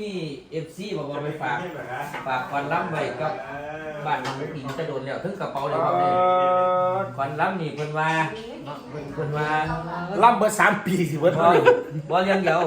ที่เอฟซีบอกว่าไปฝากฝากควันล้ำไว้กับบ้านน้องอิงจะโดนแล้วถึงกระเป๋าเลยครับเนี่ยควันล้ำนี่เพิ่นว่าเพิ่นว่าล่ำเบอร์สามปีสิเบิร์ดบ่บ่เลี้ยงเดียว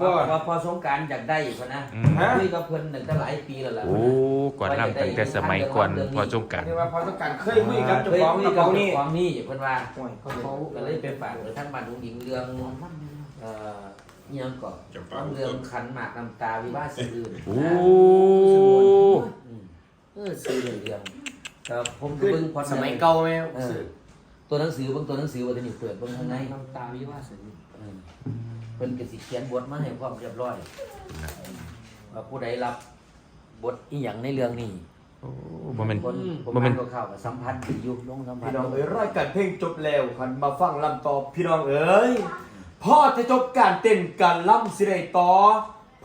บ่ว่าพอสงกรารอยากได้เพิ่นนะอืมคุยกับเพิ่นตั้งแต่หลายปีแล้วล่ะโอ้ก่อนนำตั้งแต่สมัยก่อนพอจงกัน เรียกว่าพอต้องการเคยคุยกับเจ้าเคยของคุยกระกับเป๋าเจ้านี่ของนี่เพิ่นว่าโอ้ยเขาเขาก็เลยไปฝากไว้ทั้งบ้านน้องอิงเรื่องเอ่อ อิหยังก่อนเรื่องขันหมากน้ำตาวิวาสสื่ออื่นโอ้อืมเออซื้อเรื่องแต่ผมก็คือเบิ่งพอสมัยเก่าไหมเออตัวหนังสือเบิ่งตัวหนังสือว่าจะนี่เปิดเบิ่งข้างในน้ำตาวิวาสเออเพิ่นก็สิเขียนบทมาให้ความเรียบร้อยว่าผู้ใดรับบทอีหยังในเรื่องนี้โอ้บ่แม่นคนผมบ่แม่อ่านนข่าวๆกับสัมพันธ์ดีอยู่ลงสัมพันพี่ธ์น้องเอ้ยรายการเพลงจบแล้วหันมาฟังลำต่อพี่น้องเอ้ย พ่อจะจบการเต้นการล่ำสิได้ต่อ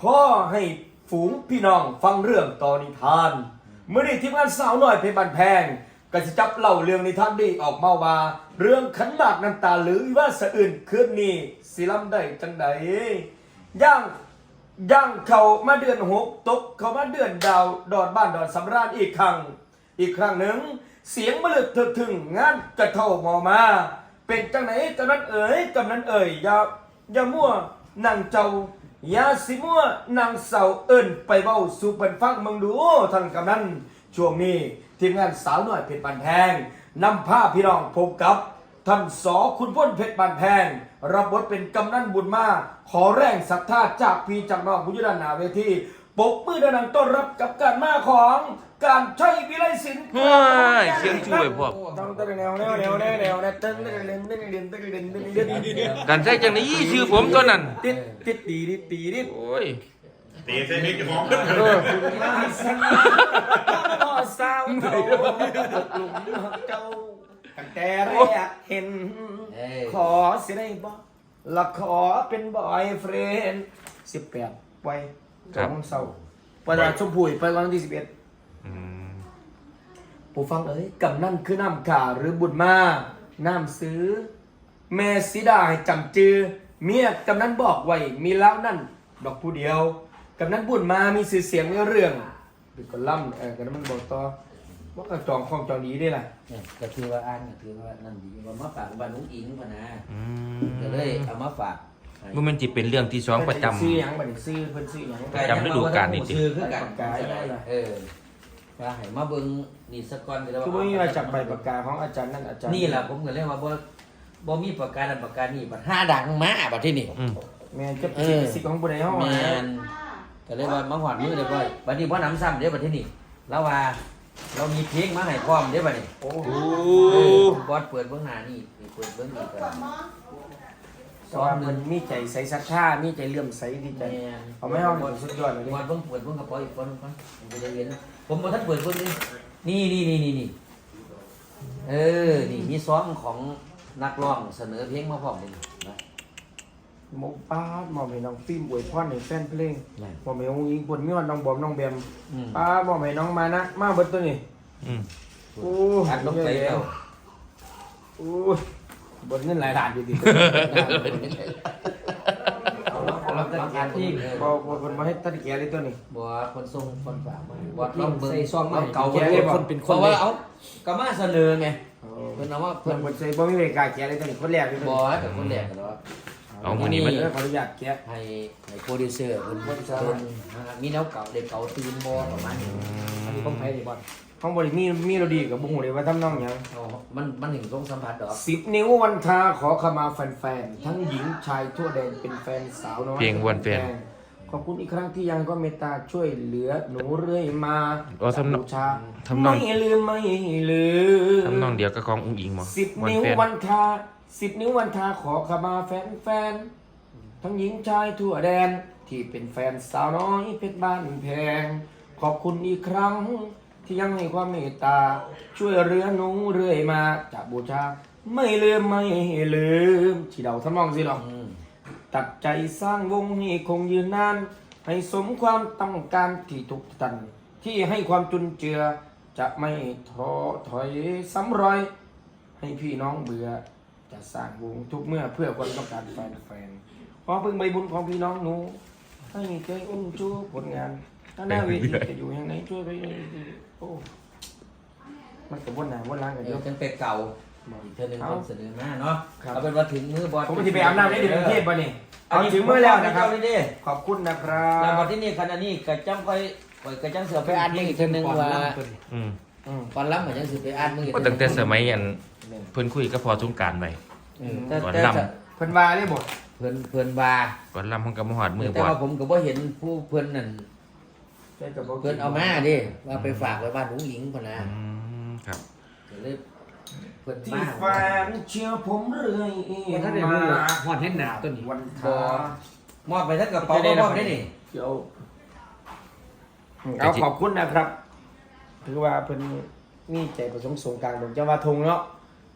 พ่อให้ฝูงพี่น้องฟังเรื่องต่อนิทาน เมื่อนี้ทีมงานสาวหน่อยเพลงบันแพง ก็จะจับเล่าเรื่องนิทานดีออกมาว่า เรื่องขันหมากน้ำตาหรือว่าสะอื่นคืนนี้สิลำได้จังใดย่างย่างเขามาเดือนหกตกเขามาเดือนดาวดอนบ้านดอนสำราญอีกครั้ง อีกครั้งหนึ่งเสียงมะลึกถึกถึงงานกระเท่าหมอมา เป็นจังไหนกำนั้นเอ๋ยกำนั้นเอ๋ยอย่าอย่ามั่วนางเจ้าอย่าสิมั่วนางเสาเอิญไปเบ้าสู่เปินฟังมึงดูท่านกำนั้นช่วงนี้ทีมงานสาวหน่อยเพชรบันแพงนำผ้าพี่น้องพบกับท่านสอคุณพ้นเพชรบานแพงรับบทเป็นกำนันบุญมาขอแรงศรัทธาจากพี่จากน้องผู้ยุดานนาเวที ปกมือดังๆต้อนรับกับการมาของการใช้วิไลศิลป์เฮ้ยเสียงช่วยพวกต้องตั้งแนวแนวแนวแนวแนวแนวตึ้งตึ้งเล่นตึ้งเล่นตึ้งเล่นตึ้งเล่นกันใช้จังได๋ชื่อผมตัวนั้นติดติดตีดิตีดิโอ้ยตีใส่มิกจะมองขึ้นเออมาสัญญาพ่อสาวเจ้าหลุมเจ้าตั้งแต่แรกเห็นเอ้ยขอสิได้บ่ละขอเป็นบอยเฟรนด์สิบแปดไป สองเสาร์ประดาชมพูไปวันที่สิบเอ็ดอืมผู้ฟังเอ้ยกำนั่นคือน้ำขาหรือบุญมาน้ำซื้อแม่สิดาให้จำจือ เมียกำนั้นบอกไว้มีแล้วนั่น ดอกผู้เดียวกำนั้นบุญมามีสื่อเสียงในเรื่องเป็นคนล่ำเออกำนั้นมันบอกต่อว่ากระจองของจองดีได้ล่ะเนี่ยก็คือว่าอ่านก็คือว่านั่นดีว่ามาฝากบ้านน้องอิงพะนะอืมก็เลยเอามาฝาก บ่แม่นสิเป็นเรื่องที่สองประจำ ซื้อหยังบัดนี้ซื้อเพิ่นซื้อหยังจำฤดูกาลนี่ติ ซื้อคือกันกายได้ล่ะเออว่าให้มาเบิ่งนี่สักก่อนก็ได้คือว่าว่ามีมาจากใบปากกาของอาจารย์นั่นอาจารย์นี่แหละผมก็เรียกว่าบ่บ่มีประการนั้นประการนี้บัดห้าดังมาบัดที่นี่ อืมแม่นจะเอสิอสิของบุญในห้องแม่นะนก็เลยว่ามาหอดมือเลยบ่อยบัดนี้บ่น้ำซ้ำเด้บัดที่นี่แล้วว่า เรามีเพลงมาให้พร้อมเด้บัดนี้โอ้โอ้เออบอสเปิดเบื้องหน้านี่นี่เปิดเบื้องนี้ก็ สอนมันมีใจใสศรัทธามีใจเลื่อมใสดีใจแม่นเอาไม่ห้องสุดยอดเลยดิบอสเบิ่งเปิดเบิ่งกระเป๋าอีกคนนึงก่อนผมจะได้เห็นผมบ่ทันเปิดเบิ่งนี่นี่นี่นี่นี่นี่เออนี่มีซ้อมของนักร้องเสนอเพลงมาพร้อมเลยนะหมกป้าดหมอมให้น้องฟิล์มอวยพรให้แฟนเพลงนั่นหมอมให้องค์หญิงปนมีวันน้องบอมน้องแบมอืมป้าดหมอมให้น้องมานะมาเบิดตัวนี้อืมโอ้อัดลงไปแล้วโอ้ยเบนเงินหลายล้านอยู่ดิเอาละเอาละที่บอบ่คนมาให้ตัดแกเลยตัวนี้บอสคนส่งคนฝากมาบอสลลอองงเบิ่งใส่ซองมาเก่าเลยคนเป็นเพราะว่าเอาก็มาเสนอไงเพิ่นเอาว่าเพิ่เพิ่นบ่ใส่บ่มีเวลาแกเลยตัวนี้คนแรกเลยบอสกับคนแรกกันแล้วเอามื้อนี้มันขออนุญาตแกให้ให้โปรดิวเซอร์เพิ่นเพิ่นมีแนวเก่าเด็กเก่าตื่นบ่ประมาณนี้อันนี้ต้องไผดิบอล ห้องบริมีมีเราดีกับบุ้งเลยว่าทำน้องหยังเอามันมันถึงต้องสัมผัสดอกสิบนิ้ววันทาขอขมาแฟนๆ ทั้งหญิงชายทั่วแดนเป็นแฟนสาวน้อยเพลงวันแฟนขอบคุณอีกครั้งที่ยังก็เมตตาช่วยเหลือหนูเรื่อยมาอ๋อทำนองบูชาทำนอง ไม่ลืมไม่ลืม ทำนองเดียวกับของอุ้งอิงบ่สิบวันนิ้วแฟนวันทาสิบนิ้ววันทาขอขมาแฟนๆทั้งหญิงชายทั่วแดนที่เป็นแฟนสาวน้อยเพชรบ้านแพง ขอบคุณอีกครั้ง ที่ยังให้ความเมตตา ช่วยเหลือหนูเรื่อยมาจากบูชา ไม่ลืมไม่ลืม ที่เดาทำนองสิหรอกอืมตัดใจสร้างวงให้คงยืนนาน ให้สมความต้องการที่ทุกท่านที่ให้ความจุนเจือ จะไม่ท้อถอยซ้ำรอย ให้พี่น้องเบื่อ จะสร้างวงทุกเมื่อเพื่อคนต้องการแฟนแฟนๆขอพึ่งใบบุญของพี่น้องหนูให้ช่วยอุ้มชูผลงานถ้าหน้าเวทีจะอยู่ยังไงช่วยไป โอ้มันกับบนหนาบนล่างกันเดี๋เยยวอะ จังเป็ดเก่าอีกเท่านึงคนเสนอมาเนาะครับ เอาเป็นว่าถึงมือบอลผมก็จะไปอาบน้ำได้เดี๋ยวกรุงเทพป่ะนี่เอาถึงเมื่อแล้วนะครับนี่ดิขอบคุณนะครัแล้วบมาที่นี่ขณะนี้กระจังค่อยค่อยกระจังเสือไปอ่านมึงอีกเท่านึงว่าอืมอืม ก่อนล้ำกระจังเสือไปอ่านมึงอีกก็ตั้งแต่สมัยอันเพิ่นคุยกับพอสงกรารไป เออแต่ก่อนแต่ล้เพิ่นว่าเลยบ่เพิ่นเพิ่นว่าก่อนลำมันก็มาหอดมือแต่บอดว่าผมก็บ่เห็นผู้เพิ่นนั่น ใช่กับบ่เพิ่นเอามาดิว่าไปฝากไว้บ้านหนูหญิงพุ่นนะอืมครับ ก็เลยเพิ่นที่มาแฟนเชื่อผมเรื่อยมันถ้าได้รู้หอดเห็นหนาตัวนี้ วันบ่ทามอบไปทั้งกระเป๋าก็มอบได้นี่เดี๋ยวเอาขอบคุณนะครับ ถือว่าเพิ่นมีใจประสงค์สงกรารผมจะว่าทงเนาะ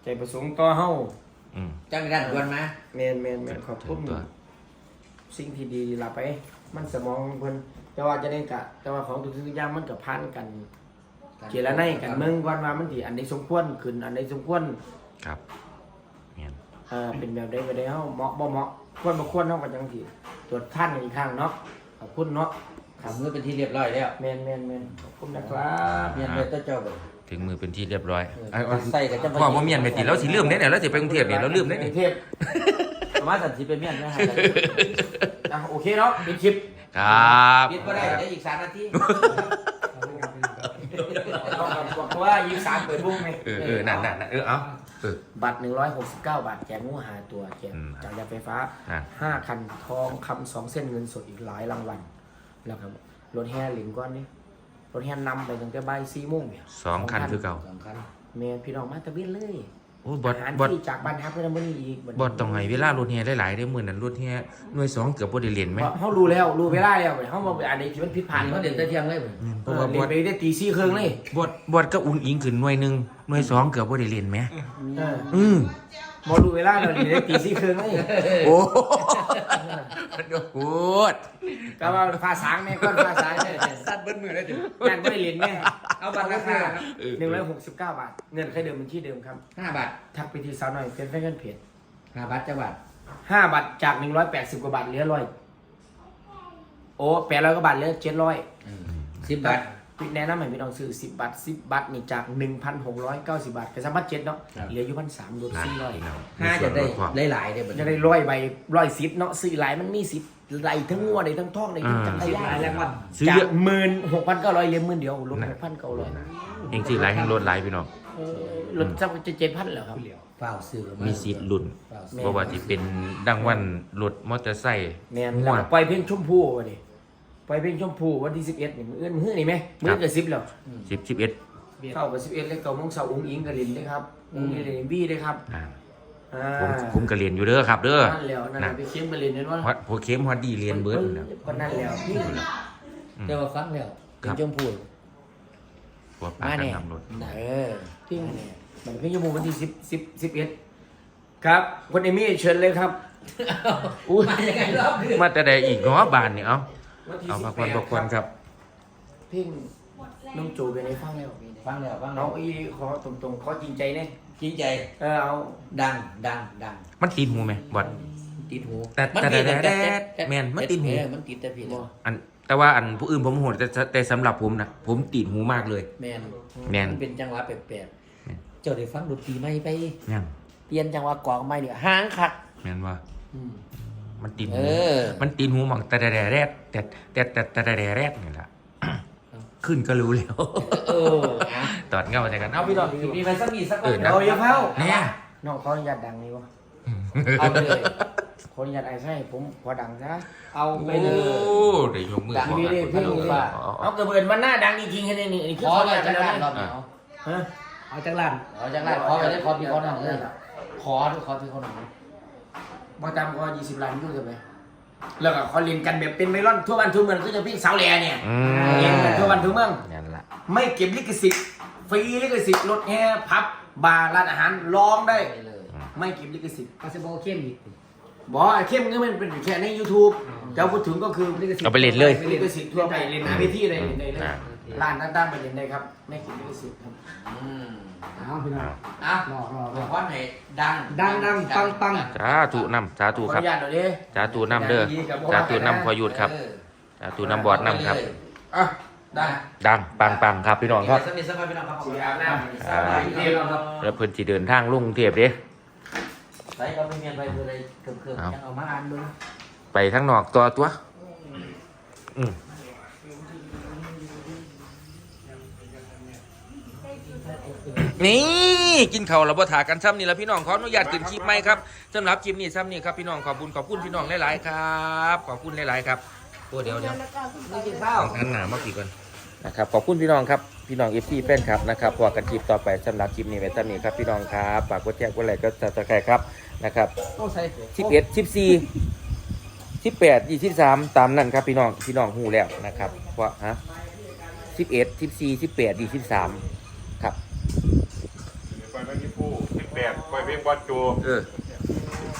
ใจประสงค์ต่อเฮาอืมจังดันดวนมาแมนแมนแมนขอบคุณ ตัวสิ่งที่ดีล่ะไป มันสมองเพิ่น แต่ว่าจะได้กะ แต่ว่าของทุกสิ่งทุกอย่างมันก็พันกัน เจรไนกันเมืองก่อนว่ามันสิอันใดสมควรขึ้นอันใดสมควรครับเมียนเอ่อเป็นแบบใดแบบใดเฮาเหมาะบ่เหมาะควรบ่ควรเฮาก็จังสิตรวจท่านกันอีกครั้งเนาะขอบคุณเนาะทำมือเป็นที่เรียบร้อยแล้วแมนแมนแมนขอบคุณนะครับเมียนเลยตัวเจ้าเลยถึงมือเป็นที่เรียบร้อยเออไอ้เอาใส่กับจะพ่อว่าเมียนไปติแล้วสิลืมได้เนี่ยแล้วสิไปกรุงเทพเนี่ยเราลืมได้กเนี่รุยงเทพมาสันสิเป็นเมียนนะฮะอะโอเคเนาะปิดคลิป ครับปิดก็ได้ได้อีกสามนาทีเพราะว่ายิงสามเปิดบุ้งไงเออเออนั่นนั่นนั่นเออเอาเออ บัตร 169 บาทแจกงูหาตัวแจกอืมจากยานไฟฟ้า อะ 5 คันทองคำสองเส้นเงินสดอีกหลายรางวัลแล้วครับรถแห่หลิงก้อนนี้รถแห่นำไปตั้งแต่บ่ายสี่โมงเนี่ยสองคันคือเก่าสำคัญแม่พี่น้องมาตะเวนเลย โอ้บอดอาหารบอดที่จากบ้านทับไปแล้วมื้อนี้อีกบอดต้องให้เวลารถแห่หลายๆได้อมื้อนั้นรถแห่หน่วยสองเกือบบ่ได้เรียนไหมเพราะเขารู้แล้วรู้เวลาแล้วเขาบอกอันนี้ที่มันผิดพลาผ่าดนเขาเดินแต่เที่ยงเลยบ่เพเอราะอว่าบเรียอนดไปได้ตีสี่ครึ่งเลยบอดบอดก็อุ้งอิงขึ้นหน่วยหนึงหน่วยสองเกือบบ่ได้เรียนไหมเออ อืมบอรู้เวลาเราเรียนได้ตีสี่ครึ่งเลยโอ้โหพูดก็ว่าภาษาแม่ก็ภาษาแม่สัตว์เบิ้ลมือได้ถึงงานก็ได้เรียนแม่เอาบัตรราคาหนึ่งร้อยหกสิบเก้าบาท เงินแค่เดิมเป็นที่เดิมครับห้าบาททักไปที่สาวหน่อยเป็นแฟนกันเพจห้าบาทจะบาทห้าบาทจากหนึ่งร้อยแปดสิบกว่าบาทเหลือร้อยโอ้แปดร้อยกว่าบาทเหลือเจ็ดร้อยสิบบาท พี่แนะนำให้พี่น้องซื้อสิบบาทสิบบาทนี่จากหนึ่งพันหกร้อยเก้าสิบบาทก็สามารถเจ็ดเนาะครับ เหลืออยู่พันสามลดสี่ร้อยห้าจะได้หลายๆได้บ่จะได้ร้อยใบร้อยสิบเนาะซื้อหลายมันมีสิบไหลทั้งงัวไหลทั้งทองไหลทั้งจักรยานแรงวันซื้อจาเยกอะ หมื่นหกพันเก้าร้อยเหลือหมื่นเดียวลดหกพันเก้าร้อยเองสิหลายแห่งรถหลายพี่น้อง ลดสักจะเจ็ดพันแล้วครับ เฝ้าซื้อมีสิทธิ์ลุ้นเฝ้าแม่บ่ว่าสิเป็นดังวันรถมอเตอร์ไซค์แมนแล้วก็ปล่อยเพลงชมพูวะดิ ปล่อยเพลงชมพูวันที่สิบเอ็ดนี่มืออื่นมือนี่ไหมมือกับสิบแล้วสิบสิบเอ็ดเข้ากับสิบเอ็ดเลยเก้าโมงเช้าอุ้งอิงกับลินเลยครับอุ้งอิงกับลินบี้เลยครับอ่าอ่าผมผมก็เรียนอยู่เด้อครับ เด้อนั่นแล้วนั่นแหละไปเข้มกับลินนั่นว่าฮอดโพเข้มฮอดดีเรียนเบิร์ดนั่นแหละก็นั่นแล้วพี่แต่ว่าฟังแล้วเป็นชมพูพวกปามากันแน่นำรถเออพี่มันเพลงชมพูวันที่สิบสิบสิบเอ็ดครับคนเอมี่เชิญเลยครับอุ้ยมายังไงรอบนึงมาแต่ใดอีกเนาะบานนี่เอา วันที่เอาสิมาบคแปวนดบอกควนครับ เพลงน้องโจเป็นไงฟังแล้วฟังแล้วฟังแล้น้อวงอีขอตรงๆขอจริงใจเนี่ยจริงใจเออเอาดังดังดังมันติดหูไหมบอดติดหูแต่มันแต่ติดแต่แต่แต่แต่แม่นมันติดหู เออมันติดแต่ผิดบ่อันแต่ว่าอันผู้อื่นผมโหดแต่แต่สำหรับผมนะผมติดหูมากเลย แมนแม่นมันเป็นจังหวะแปลกแม่น ๆเจ้าได้ฟังดนตรีไหมไปยังเปลี่ยนจังหวะกลองไม่เนี่ยห้างคักแม่นว่าอืม มันติดเอหูอมันติดหูหมองแต่แต่แต่แรกแต่แต่แต่แต่แต่แต่แรกนี่แหละขึ้นก็รู้แล้ว เอออะตอดเงาใจกัน เอาพี่ดอกมีมันสักมีสักเออนะเอาอย่าเฝ้าเนี่ยน้องขออนุญาตดังนี่วะเอาไปเลยขออนุญาตไอ้ใช่ผมขอดังซะเอาไปเลย โอ้เดี๋ยวยกมือดังขอนี่กัดินเพลงเอานี้เอาเอาเอากระเบิดมันหน้าดังจริงๆแค่นี้นี่นี่ขคืออขอเลอยนุญาตจังแล้วหวะรอบนะนี้เอาฮะเอาจากร้านขอจังหวะขอไปเลยขอพี่ขอหน่อยเลยขอด้วยขอพี่ขอหน่ อยบ่จำขอ20ล้านยูกันไปแล้วก็ขอเรียนกันแบบเป็นไมลอนทั่วบ้านทั่วเมืองก็จะพี่สาวแหล่เนี่ยอืเรียนมกันทั่วบ้านทั่วเมือง นั่นละ ไม่เก็บลิขสิทธิ์ฟรีลิขสิทธิ์รถแห่พับบาร์ร้านอาหารร้องได้ ไปเลยไม่เก็บลิขสิทธิ์ปาเซโบเข้มอีกบอกไอ้เข้มนี่มันเป็นแค่ใน YouTube จะเอาพูดถึงก็คือลิขสิทธิ์เอาไปเล่นเลย ลิขสิทธิ์ทั่วไปเล่นหน้าเวทีเลยเล่นได้เลย อ่า ร้านต่างๆไปเล่นได้ครับไม่เก็บลิขสิทธิ์ครับอืมเอาพี่น้องอะรอรอรอขอให้ดังดังดังปังปังสาธุนำสาธุขอคอรับนุญาตหน่อยดิสาธุนำเด้อสาธุนำพอหยุดครับเออสาธุน้ำบอดน้ำครับอะได้ดังปังปังครับพี่น้องครับสวัสดีครับพี่น้องครับสีอาบน้ำอ่าพี่น้องครับแล้วเพิ่นสิเดินทางลงกรุงเทพเด้ใส่เราไม่มีอะไรเพื่ออะไรเคิมๆเอายังเอามาอ่านดูไปทั้งนอกตัวตัว อืม นี่กินข้าวแล้วบ่ถากันซ้ำนี่แล้วพี่น้องขออนุญาตขึ้นคลิปไหมครับสำหรับคลิปนี้ซ้ำนี่ครับพี่น้องขอบคุณขอบคุณพี่น้องหลายๆครับขอบคุณหลายๆครับตัวเดียวเดียวนี่กินข้าวต้องหันหน้ามากี่ก่อนนะครับขอบคุณพี่น้องครับพี่น้องเอฟซีแฟนครับนะครับพอกันคลิปต่อไปสำหรับคลิปนี้ไว้ซ้ำนี่ครับพี่น้องครับฝากกดแชร์กดไลค์กดซับสไครต์ครับนะครับโอ้ใส่สิบเอ็ดสิบสี่สิบแปดยี่สิบสามตามนั่นครับพี่น้องพี่น้องหูแล้วนะครับว่าฮะสิบเอ็ดสิบสี่สิบแปดยี่สิบสามครับ ปล่อยเพลงที่ผู้ที่ แปดปล่อยเพลงบอลโจเออ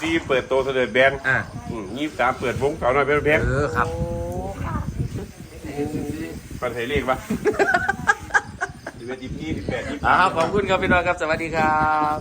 ที่เปิดโตเสด็จแบนอะยี่สามเปิดวงเก่าหน่อยเป็นเพลงเออครับ ปันไทยเลขปะสิบเอ็ดยี่สิบยี่สิบแปดยี่สิบ อ่าขอบคุณครับพี่น้องครับ สวัสดีครับ